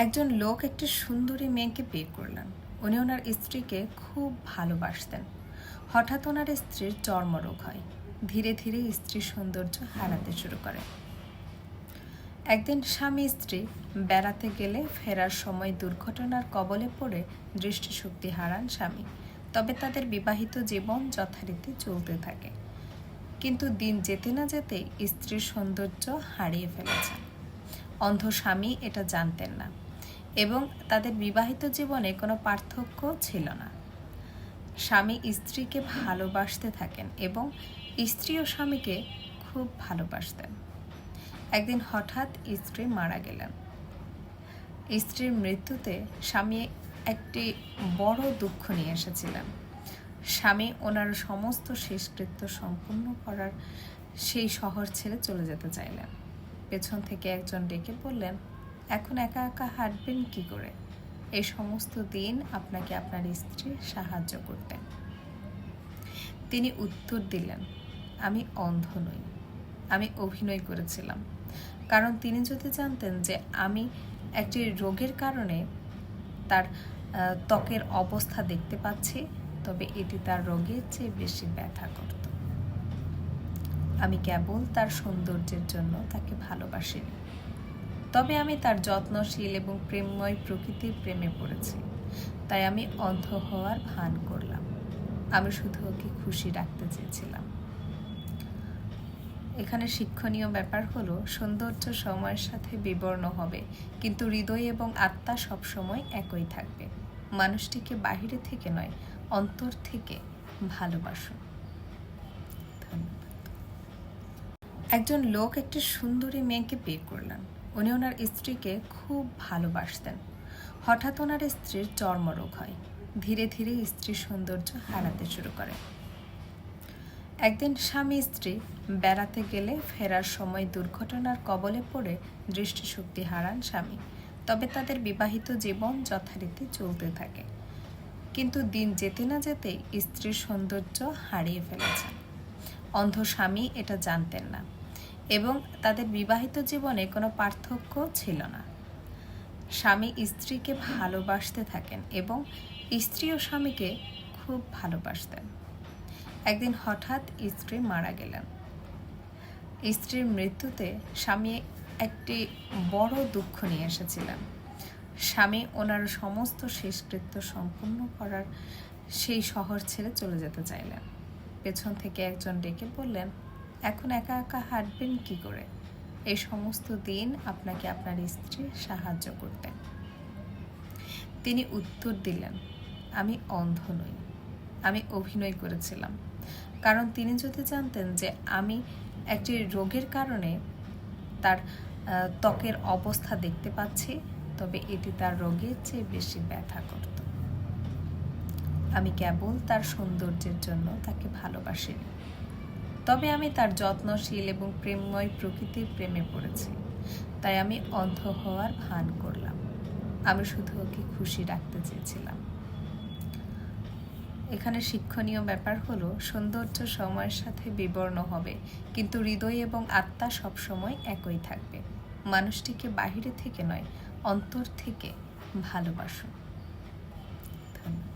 একজন লোক একটি সুন্দরী মেয়েকে বিয়ে করলেন। উনি ওনার স্ত্রীকে খুব ভালোবাসতেন। হঠাৎ ওনার স্ত্রীর চর্মরোগ হয়। ধীরে ধীরে স্ত্রীর সৌন্দর্য হারাতে শুরু করে। একদিন স্বামী স্ত্রী বেড়াতে গেলে ফেরার সময় দুর্ঘটনার কবলে পড়ে দৃষ্টিশক্তি হারান স্বামী। তবে তাদের বিবাহিত জীবন যথারীতি চলতে থাকে। কিন্তু দিন যেতে না যেতেই স্ত্রীর সৌন্দর্য হারিয়ে ফেলেছেন। অন্ধ স্বামী এটা জানতেন না। এবং তাদের বিবাহিত জীবনে কোনো পার্থক্য ছিল না। স্বামী স্ত্রীকে ভালোবাসতে থাকেন এবং স্ত্রী ও স্বামীকে খুব ভালোবাসতেন। একদিন হঠাৎ স্ত্রী মারা গেলেন। স্ত্রীর মৃত্যুতে স্বামী একটি বড় দুঃখ নিয়ে এসেছিলেন। স্বামী ওনার সমস্ত শেষকৃত্য সম্পূর্ণ করার সেই শহর ছেড়ে চলে যেতে চাইলেন। পেছন থেকে একজন ডেকে বললেন এখন একা একা হাঁটবেন কি করে? এই সমস্ত দিন আপনাকে আপনার স্ত্রী সাহায্য করতেন। তিনি উত্তর দিলেন, আমি অন্ধ নই। আমি অভিনয় করেছিলাম। কারণ তিনি যদি জানতেন যে আমি একটি রোগের কারণে তার ত্বকের অবস্থা দেখতে পাচ্ছি, তবে এটি তার রোগের চেয়ে বেশি ব্যথা করত। আমি কেবল তার সৌন্দর্যের জন্য তাকে ভালোবাসিনি। তবে আমি তার যত্নশীল এবং প্রেমময় প্রকৃতির প্রেমে পড়েছি। তাই আমি অন্ধ হওয়ার ভান করলাম। আমি শুধু ওকে খুশি রাখতে চেয়েছিলাম। এখানে শিক্ষণীয় ব্যাপার হলো, সৌন্দর্য সময়ের সাথে বিবর্ণ হবে, কিন্তু হৃদয় এবং আত্মা সবসময় একই থাকবে। মানুষটিকে বাহিরে থেকে নয়, অন্তর থেকে ভালোবাসুন। একজন লোক একটি সুন্দরী মেয়েকে বিয়ে করলেন। উনি ওনার স্ত্রীকে খুব ভালোবাসতেন। হঠাৎ ওনার স্ত্রীর চর্মরোগ হয়। ধীরে ধীরে স্ত্রীর সৌন্দর্য হারাতে শুরু করে। একদিন স্বামী স্ত্রী বেড়াতে গেলে ফেরার সময় দুর্ঘটনার কবলে পড়ে দৃষ্টিশক্তি হারান স্বামী। তবে তাদের বিবাহিত জীবন যথারীতি চলতে থাকে। কিন্তু দিন যেতে না যেতেই স্ত্রীর সৌন্দর্য হারিয়ে ফেলেছেন। অন্ধ স্বামী এটা জানতেন না। এবং তাদের বিবাহিত জীবনে কোনো পার্থক্য ছিল না। স্বামী স্ত্রীকে ভালোবাসতে থাকেন এবং স্ত্রী ও স্বামীকে খুব ভালোবাসতেন। একদিন হঠাৎ স্ত্রী মারা গেলেন। স্ত্রীর মৃত্যুতে স্বামী একটি বড় দুঃখ নিয়ে এসেছিলেন। স্বামী ওনার সমস্ত শেষকৃত্য সম্পূর্ণ করার সেই শহর ছেড়ে চলে যেতে চাইলেন। পেছন থেকে একজন ডেকে বললেন এখন একা একা হাঁটবেন কি করে? এই সমস্ত দিন আপনাকে আপনার স্ত্রী সাহায্য করতেন। তিনি উত্তর দিলেন, আমি অন্ধ নই। আমি অভিনয় করেছিলাম। কারণ তিনি যদি জানতেন যে আমি একটি রোগের কারণে তার ত্বকের অবস্থা দেখতে পাচ্ছি, তবে এটি তার রোগের চেয়ে বেশি ব্যথা করত। আমি কেবল তার সৌন্দর্যের জন্য তাকে ভালোবাসিনি। তবে আমি তার যত্নশীল এবং প্রেমময় প্রকৃতির প্রেমে পড়েছি। তাই আমি অন্ধ হওয়ার ভান করলাম। আমি শুধু ওকে খুশি রাখতে চেয়েছিলাম। এখানে শিক্ষণীয় ব্যাপার হলো, সৌন্দর্য সময়ের সাথে বিবর্ণ হবে, কিন্তু হৃদয় এবং আত্মা সবসময় একই থাকবে। মানুষটিকে বাহিরে থেকে নয়, অন্তর থেকে ভালোবাসো ধন্যবাদ।